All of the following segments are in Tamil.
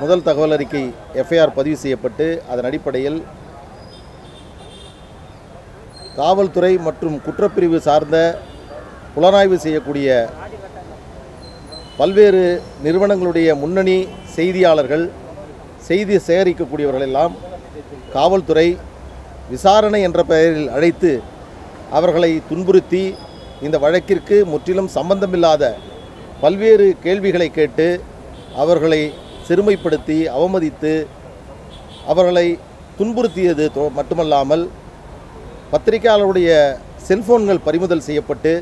முதல் தகவல் அறிக்கை எஃப்ஐஆர் பதிவு செய்யப்பட்டு அதன் அடிப்படையில் காவல்துறை மற்றும் குற்றப்பிரிவு சார்ந்த புலனாய்வு செய்யக்கூடிய பல்வேறு நிறுவனங்களுடைய முன்னணி செய்தியாளர்கள் செய்தி சேகரிக்கக்கூடியவர்களெல்லாம் காவல்துறை விசாரணை என்ற பெயரில் அழைத்து அவர்களை துன்புறுத்தி இந்த வழக்கிற்கு முற்றிலும் சம்பந்தமில்லாத பல்வேறு கேள்விகளை கேட்டு அவர்களை சிறுமைப்படுத்தி அவமதித்து அவர்களை துன்புறுத்தியது தொ- மட்டுமல்லாமல் பத்திரிகையாளருடைய செல்போன்கள் பறிமுதல் செய்யப்பட்டு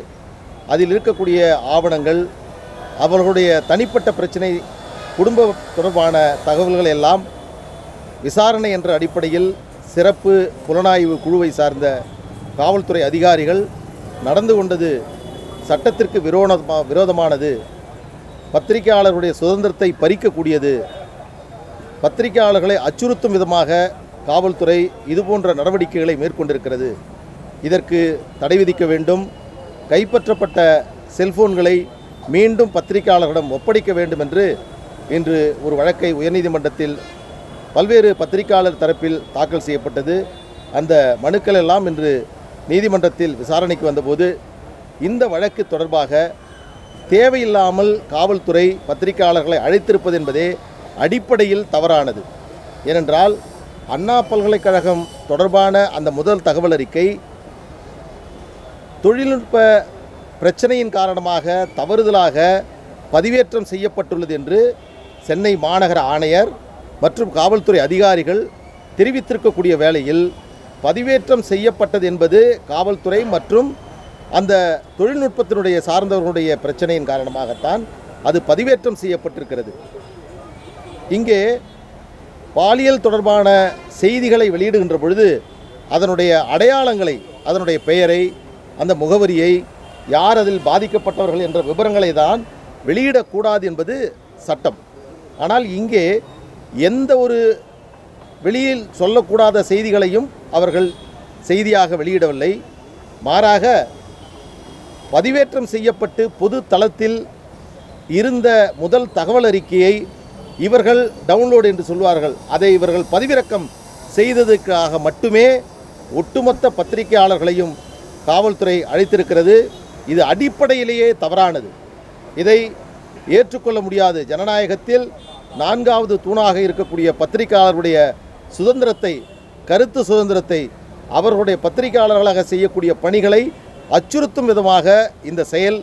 அதில் இருக்கக்கூடிய ஆவணங்கள் அவர்களுடைய தனிப்பட்ட பிரச்சனை குடும்ப தொடர்பான தகவல்கள் எல்லாம் விசாரணை என்ற அடிப்படையில் சிறப்பு புலனாய்வு குழுவை சார்ந்த காவல்துறை அதிகாரிகள் நடந்து கொண்டது சட்டத்திற்கு விரோதமா விரோதமானது. பத்திரிகையாளர்களுடைய சுதந்திரத்தை பறிக்கக்கூடியது. பத்திரிகையாளர்களை அச்சுறுத்தும் விதமாக காவல்துறை இதுபோன்ற நடவடிக்கைகளை மேற்கொண்டிருக்கிறது. இதற்கு தடை விதிக்க வேண்டும். கைப்பற்றப்பட்ட செல்போன்களை மீண்டும் பத்திரிகையாளர்களிடம் ஒப்படைக்க வேண்டும் என்று இன்று ஒரு வழக்கை உயர்நீதிமன்றத்தில் பல்வேறு பத்திரிகையாளர் தரப்பில் தாக்கல் செய்யப்பட்டது. அந்த மனுக்கள் எல்லாம் இன்று நீதிமன்றத்தில் விசாரணைக்கு வந்தபோது இந்த வழக்கு தொடர்பாக தேவையில்லாமல் காவல்துறை பத்திரிகையாளர்களை அழைத்திருப்பது என்பதே அடிப்படையில் தவறானது. ஏனென்றால் அண்ணா பல்கலைக்கழகம் தொடர்பான அந்த முதல் தகவல் அறிக்கை தொழில்நுட்ப பிரச்சனையின் காரணமாக தவறுதலாக பதிவேற்றம் செய்யப்பட்டுள்ளது என்று சென்னை மாநகர ஆணையர் மற்றும் காவல்துறை அதிகாரிகள் தெரிவித்திருக்கக்கூடிய வேளையில் பதிவேற்றம் செய்யப்பட்டது என்பது காவல்துறை மற்றும் அந்த தொழில்நுட்பத்தினுடைய சார்ந்தவர்களுடைய பிரச்சனையின் காரணமாகத்தான் அது பதிவேற்றம் செய்யப்பட்டிருக்கிறது. இங்கே பாலியல் தொடர்பான செய்திகளை வெளியிடுகின்ற பொழுது அதனுடைய அடையாளங்களை அதனுடைய பெயரை அந்த முகவரியை யார் அதில் பாதிக்கப்பட்டவர்கள் என்ற விவரங்களை தான் வெளியிடக்கூடாது என்பது சட்டம். ஆனால் இங்கே எந்த ஒரு வெளியில் சொல்லக்கூடாத செய்திகளையும் அவர்கள் செய்தியாக வெளியிடவில்லை. மாறாக பதிவேற்றம் செய்யப்பட்டு பொது தளத்தில் இருந்த முதல் தகவல் அறிக்கையை இவர்கள் டவுன்லோடு என்று சொல்வார்கள். அதை இவர்கள் பதிவிறக்கம் செய்ததுக்காக மட்டுமே ஒட்டுமொத்த பத்திரிகையாளர்களையும் காவல்துறை அழைத்திருக்கிறது. இது அடிப்படையிலேயே தவறானது. இதை ஏற்றுக்கொள்ள முடியாது. ஜனநாயகத்தில் நான்காவது தூணாக இருக்கக்கூடிய பத்திரிகையாளர்களுடைய சுதந்திரத்தை கருத்து சுதந்திரத்தை அவர்களுடைய பத்திரிகையாளர்களாக செய்யக்கூடிய பணிகளை அச்சுறுத்தும் விதமாக இந்த செயல்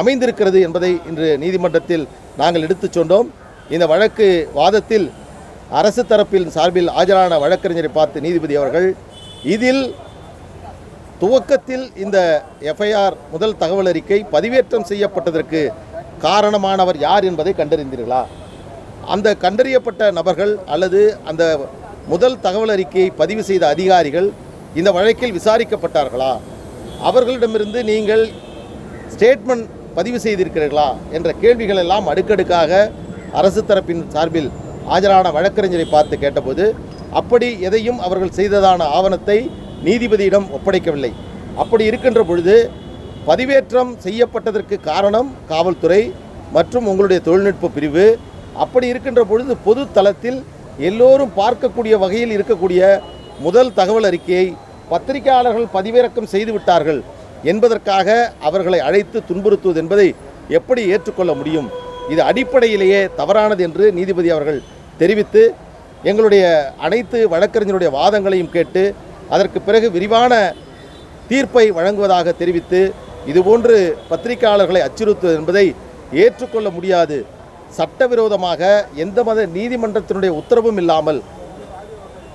அமைந்திருக்கிறது என்பதை இன்று நீதிமன்றத்தில் நாங்கள் எடுத்துச் சொன்னோம். இந்த வழக்கு வாதத்தில் அரசு தரப்பில் சார்பில் ஆஜரான வழக்கறிஞரை பார்த்து நீதிபதி அவர்கள் இதில் துவக்கத்தில் இந்த எஃப்ஐஆர் முதல் தகவல் அறிக்கை பதிவேற்றம் செய்யப்பட்டதற்கு காரணமானவர் யார் என்பதை கண்டறிந்தீர்களா? அந்த கண்டறியப்பட்ட நபர்கள் அல்லது அந்த முதல் தகவல் அறிக்கையை பதிவு செய்த அதிகாரிகள் இந்த வழக்கில் விசாரிக்கப்பட்டார்களா? அவர்களிடமிருந்து நீங்கள் ஸ்டேட்மெண்ட் பதிவு செய்திருக்கிறீர்களா என்ற கேள்விகள் எல்லாம் அடுக்கடுக்காக அரசு தரப்பின் சார்பில் ஆஜரான வழக்கறிஞரை பார்த்து கேட்டபோது அப்படி எதையும் அவர்கள் செய்ததான ஆவணத்தை நீதிபதியிடம் ஒப்படைக்கவில்லை. அப்படி இருக்கின்ற பொழுது பதிவேற்றம் செய்யப்பட்டதற்கு காரணம் காவல்துறை மற்றும் உங்களுடைய தொழில்நுட்ப பிரிவு. அப்படி இருக்கின்ற பொழுது பொது தளத்தில் எல்லோரும் பார்க்கக்கூடிய வகையில் இருக்கக்கூடிய முதல் தகவல் அறிக்கையை பத்திரிகையாளர்கள் பதிவிறக்கம் செய்துவிட்டார்கள் என்பதற்காக அவர்களை அழைத்து துன்புறுத்துவது என்பதை எப்படி ஏற்றுக்கொள்ள முடியும்? இது அடிப்படையிலேயே தவறானது என்று நீதிபதி அவர்கள் தெரிவித்து எங்களுடைய அனைத்து வழக்கறிஞருடைய வாதங்களையும் கேட்டு அதற்கு பிறகு விரிவான தீர்ப்பை வழங்குவதாக தெரிவித்து இதுபோன்று பத்திரிகையாளர்களை அச்சுறுத்துவது என்பதை ஏற்றுக்கொள்ள முடியாது. சட்டவிரோதமாக எந்த மத நீதிமன்றத்தினுடைய உத்தரவும் இல்லாமல்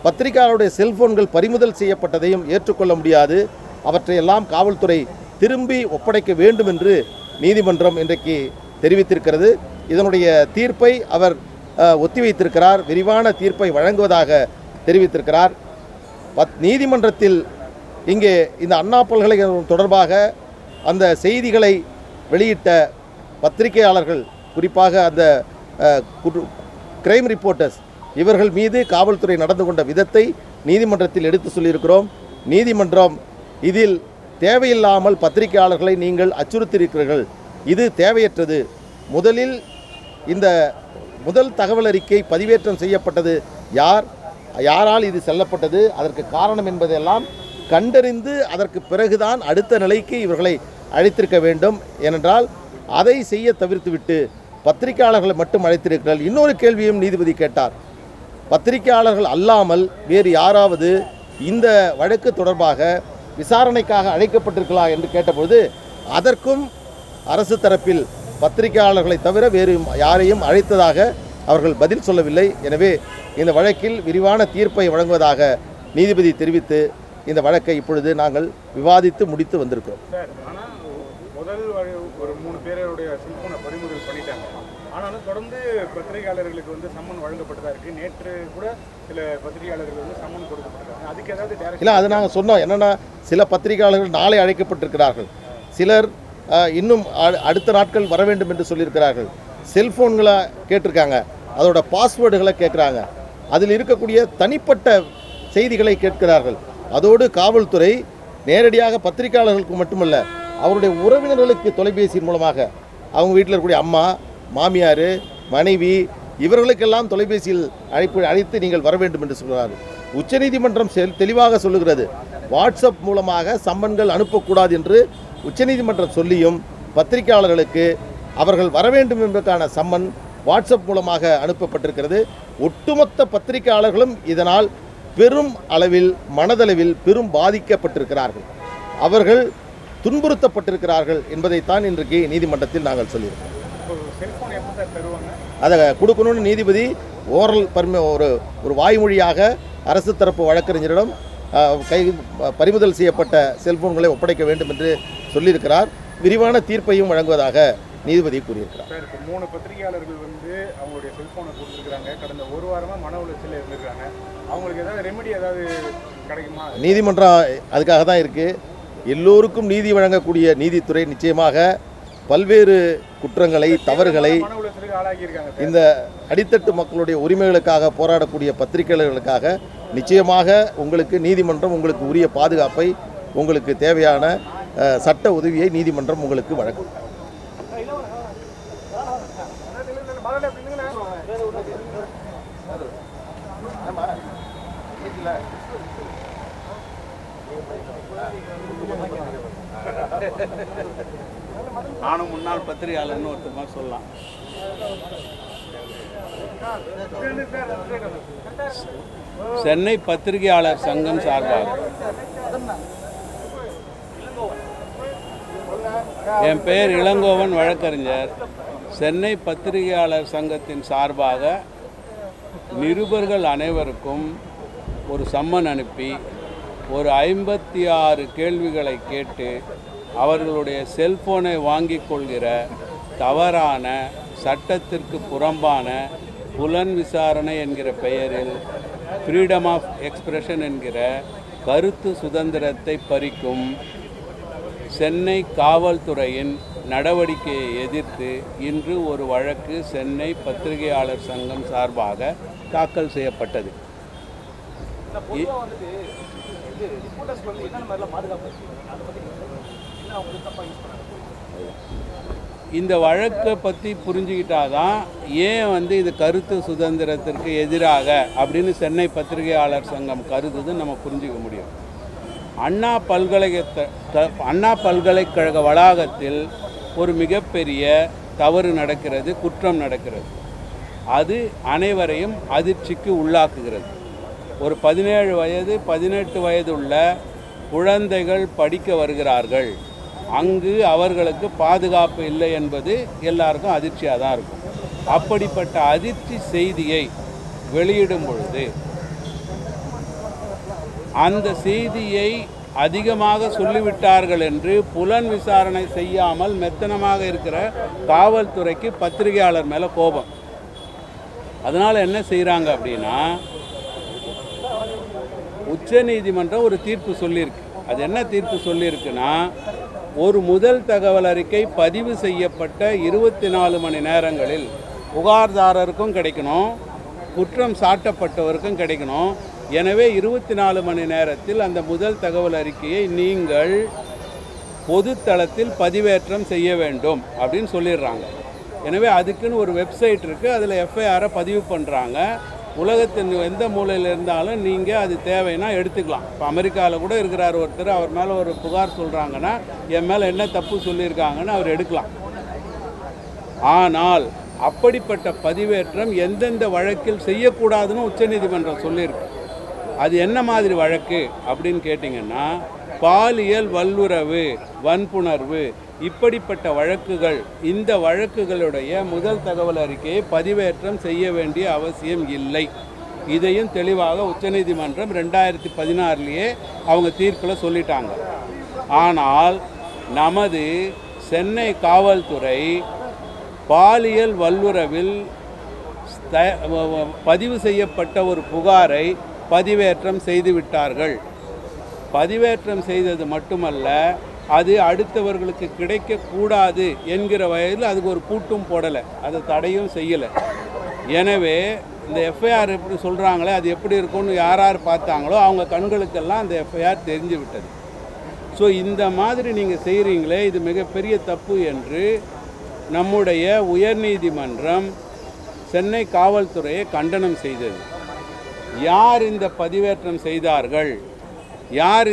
பத்திரிகையாளருடைய செல்போன்கள் பறிமுதல் செய்யப்பட்டதையும் ஏற்றுக்கொள்ள முடியாது. அவற்றையெல்லாம் காவல்துறை திரும்பி ஒப்படைக்க வேண்டும் என்று நீதிமன்றம் இன்றைக்கு தெரிவித்திருக்கிறது. இதனுடைய தீர்ப்பை அவர் ஒத்திவைத்திருக்கிறார். விரிவான தீர்ப்பை வழங்குவதாக தெரிவித்திருக்கிறார். பத் நீதிமன்றத்தில் இங்கே இந்த அண்ணா பல்கலைக்கழகம் தொடர்பாக அந்த செய்திகளை வெளியிட்ட பத்திரிகையாளர்கள் குறிப்பாக அந்த கிரைம் ரிப்போர்ட்டர்ஸ் இவர்கள் மீது காவல்துறை நடந்து கொண்ட விதத்தை நீதிமன்றத்தில் எடுத்து சொல்லியிருக்கிறோம். நீதிமன்றம் இதில் தேவையில்லாமல் பத்திரிகையாளர்களை நீங்கள் அச்சுறுத்தியிருக்கிறீர்கள். இது தேவையற்றது. முதலில் இந்த முதல் தகவல் அறிக்கை பதிவேற்றம் செய்யப்பட்டது யார்? யாரால் இது செல்லப்பட்டது? அதற்கு காரணம் என்பதெல்லாம் கண்டறிந்து அதற்கு பிறகுதான் அடுத்த நிலைக்கு இவர்களை அழைத்திருக்க வேண்டும். ஏனென்றால் அதை செய்ய தவிர்த்துவிட்டு பத்திரிகையாளர்களை மட்டும் அழைத்திருக்கிறார்கள். இன்னொரு கேள்வியும் நீதிபதி கேட்டார். பத்திரிகையாளர்கள் அல்லாமல் வேறு யாராவது இந்த வழக்கு தொடர்பாக விசாரணைக்காக அழைக்கப்பட்டிருக்கலாம் என்று கேட்டபொழுது அதற்கும் அரசு தரப்பில் பத்திரிகையாளர்களை தவிர வேறு யாரையும் அழைத்ததாக அவர்கள் பதில் சொல்லவில்லை. எனவே இந்த வழக்கில் விரிவான தீர்ப்பை வழங்குவதாக நீதிபதி தெரிவித்து இந்த வழக்கை இப்பொழுது நாங்கள் விவாதித்து முடித்து வந்திருக்கிறோம். சார் ஆனால் முதல் ஒரு மூணு பேருடைய செல்போனை பறிமுதல் பண்ணிட்டாங்க. ஆனாலும் தொடர்ந்து பத்திரிகையாளர்களுக்கு வந்து சம்மன் வழங்கப்பட்டதாக இருக்கு. நேற்று கூட சில பத்திரிகையாளர்கள் வந்து சம்மன் கொடுக்கப்பட்டிருக்காங்க. அதுக்கு ஏதாவது டேரக்ட் இல்லை அது நாங்கள் சொன்னோம். என்னென்னா சில பத்திரிகையாளர்கள் நாளை அழைக்கப்பட்டிருக்கிறார்கள். சிலர் இன்னும் அ- அடுத்த நாட்கள் வர வேண்டும் என்று சொல்லியிருக்கிறார்கள். செல்ஃபோன்களை கேட்டிருக்காங்க. அதோட பாஸ்வேர்டுகளை கேட்குறாங்க. அதில் இருக்கக்கூடிய தனிப்பட்ட செய்திகளை கேட்கிறார்கள். அதோடு காவல்துறை நேரடியாக பத்திரிகையாளர்களுக்கு மட்டுமல்ல அவருடைய உறவினர்களுக்கு தொலைபேசியின் மூலமாக அவங்க வீட்டில் இருக்கக்கூடிய அம்மா மாமியார் மனைவி இவர்களுக்கெல்லாம் தொலைபேசியில் அழைப்பு அழைத்து நீங்கள் வர வேண்டும் என்று சொல்கிறார்கள் உச்சநீதிமன்றம் செல் தெளிவாக சொல்லுகிறது. வாட்ஸ்அப் மூலமாக சம்மன்கள் அனுப்பக்கூடாது என்று உச்சநீதிமன்றம் சொல்லியும் பத்திரிகையாளர்களுக்கு அவர்கள் வர வேண்டும் என்பதற்கான சம்மன் வாட்ஸ்அப் மூலமாக அனுப்பப்பட்டிருக்கிறது. ஒட்டுமொத்த பத்திரிகையாளர்களும் இதனால் பெரும் அளவில் மனதளவில் பெரும் பாதிக்கப்பட்டிருக்கிறார்கள். அவர்கள் துன்புறுத்தப்பட்டிருக்கிறார்கள் என்பதைத்தான் இன்றைக்கு நீதிமன்றத்தில் நாங்கள் சொல்லியிருக்கோம். அதை கொடுக்கணும்னு நீதிபதி ஓரல் பர்மி ஒரு ஒரு வாய்மொழியாக அரசு தரப்பு வழக்கறிஞரிடம் கை பறிமுதல் செய்யப்பட்ட செல்போன்களை ஒப்படைக்க வேண்டும் என்று சொல்லியிருக்கிறார். விரிவான தீர்ப்பையும் வழங்குவதாக நீதிபதி கூறியிருக்கிறார். சார் இப்போ மூணு பத்திரிகையாளர்கள் வந்து அவங்களுடைய செல்போனை கொடுத்துருக்காங்க கடந்த ஒரு வாரமாக மன உளைச்சல் இருந்திருக்காங்க. அவங்களுக்கு ஏதாவது ரெமெடி ஏதாவது கிடைக்குமா? நீதிமன்றம் அதுக்காக தான் இருக்குது எல்லோருக்கும் நீதி வழங்கக்கூடிய நீதித்துறை நிச்சயமாக பல்வேறு குற்றங்களை தவறுகளை இந்த அடித்தட்டு மக்களுடைய உரிமைகளுக்காக போராடக்கூடிய பத்திரிகையாளர்களுக்காக நிச்சயமாக உங்களுக்கு நீதிமன்றம் உங்களுக்கு உரிய பாதுகாப்பை உங்களுக்கு தேவையான சட்ட உதவியை நீதிமன்றம் உங்களுக்கு வழங்கும். நானும் முன்னாள் பத்திரிகையாளர்னு ஒருத்தர் சொல்லலாம். சென்னை பத்திரிகையாளர் சங்கம் சார்பாக. என் பெயர் இளங்கோவன் வழக்கறிஞர். சென்னை பத்திரிகையாளர் சங்கத்தின் சார்பாக நிருபர்கள் அனைவருக்கும் ஒரு சம்மன் அனுப்பி ஒரு ஐம்பத்தி ஆறு கேள்விகளை கேட்டு அவர்களுடைய செல்போனை வாங்கிக் கொள்கிற தவறான சட்டத்திற்கு புறம்பான புலன் விசாரணை என்கிற பெயரில் ஃப்ரீடம் ஆஃப் எக்ஸ்பிரஷன் என்கிற கருத்து சுதந்திரத்தை பறிக்கும் சென்னை காவல்துறையின் நடவடிக்கையை எதிர்த்து இன்று ஒரு வழக்கு சென்னை பத்திரிகையாளர் சங்கம் சார்பாக தாக்கல் செய்யப்பட்டது. இ- இந்த வழக்கை பற்றி புரிஞ்சுக்கிட்டாதான் ஏன் வந்து இது கருத்து சுதந்திரத்திற்கு எதிராக அப்படின்னு சென்னை பத்திரிகையாளர் சங்கம் கருதுது நம்ம புரிஞ்சுக்க முடியும். அண்ணா பல்கலைக்கழக அண்ணா பல்கலைக்கழக வளாகத்தில் ஒரு மிகப்பெரிய தவறு நடக்கிறது குற்றம் நடக்கிறது. அது அனைவரையும் அதிர்ச்சிக்கு உள்ளாக்குகிறது. ஒரு பதினேழு வயது பதினெட்டு வயது உள்ள குழந்தைகள் படிக்க வருகிறார்கள். அங்கு அவர்களுக்கு பாதுகாப்பு இல்லை என்பது எல்லாருக்கும் அதிர்ச்சியாக தான் இருக்கும். அப்படிப்பட்ட அதிர்ச்சி செய்தியை வெளியிடும் பொழுது அந்த செய்தியை அதிகமாக சொல்லிவிட்டார்கள் என்று புலன் விசாரணை செய்யாமல் மெத்தனமாக இருக்கிற காவல்துறைக்கு பத்திரிகையாளர் மேலே கோபம். அதனால் என்ன செய்கிறாங்க அப்படின்னா உச்சநீதிமன்றம் ஒரு தீர்ப்பு சொல்லியிருக்கு. அது என்ன தீர்ப்பு சொல்லியிருக்குன்னா ஒரு முதல் தகவல் அறிக்கை பதிவு செய்யப்பட்ட இருபத்தி நாலு மணி நேரங்களில் புகார்தாரருக்கும் கிடைக்கணும் குற்றம் சாட்டப்பட்டவருக்கும் கிடைக்கணும். எனவே இருபத்தி நாலு மணி நேரத்தில் அந்த முதல் தகவல் அறிக்கையை நீங்கள் பொதுத்தளத்தில் பதிவேற்றம் செய்ய வேண்டும் அப்படின்னு சொல்லிடுறாங்க. எனவே அதுக்குன்னு ஒரு வெப்சைட் இருக்குது அதில் எஃப்ஐஆரை பதிவு பண்ணுறாங்க உலகத்தின் எந்த மூலையில் இருந்தாலும் நீங்கள் அது தேவைன்னா எடுத்துக்கலாம். இப்போ அமெரிக்காவில் கூட இருக்கிறார் ஒருத்தர் அவர் மேலே ஒரு புகார் சொல்கிறாங்கன்னா என் மேலே என்ன தப்பு சொல்லியிருக்காங்கன்னு அவர் எடுக்கலாம். ஆனால் அப்படிப்பட்ட பதிவேற்றம் எந்தெந்த வழக்கில் செய்யக்கூடாதுன்னு உச்சநீதிமன்றம் சொல்லியிருக்கு. அது என்ன மாதிரி வழக்கு அப்படின்னு கேட்டிங்கன்னா பாலியல் வல்லுறவு வன்புணர்வு இப்படிப்பட்ட வழக்குகள் இந்த வழக்குகளுடைய முதல் தகவல் அறிக்கையை பதிவேற்றம் செய்ய வேண்டிய அவசியம் இல்லை. இதையும் தெளிவாக உச்சநீதிமன்றம் ரெண்டாயிரத்தி பதினாறுலேயே அவங்க தீர்ப்பில் சொல்லிட்டாங்க. ஆனால் நமது சென்னை காவல்துறை பாலியல் வல்லுறவில் பதிவு செய்யப்பட்ட ஒரு புகாரை பதிவேற்றம் செய்து விட்டார்கள். பதிவேற்றம் செய்தது மட்டுமல்ல அது அடுத்தவர்களுக்கு கிடைக்கக்கூடாது என்கிற வயதில் அதுக்கு ஒரு பூட்டும் போடலை. அதை தடையும் செய்யலை. எனவே இந்த எஃப்ஐஆர் எப்படி சொல்கிறாங்களே அது எப்படி இருக்கும்னு யார் யார் பார்த்தாங்களோ அவங்க கண்களுக்கெல்லாம் அந்த எஃப்ஐஆர் தெரிஞ்சு விட்டது. ஸோ இந்த மாதிரி நீங்கள் செய்கிறீங்களே இது மிகப்பெரிய தப்பு என்று நம்முடைய உயர்நீதிமன்றம் சென்னை காவல்துறையை கண்டனம் செய்தது. யார் இந்த பதிவேற்றம் செய்தார்கள்? யார்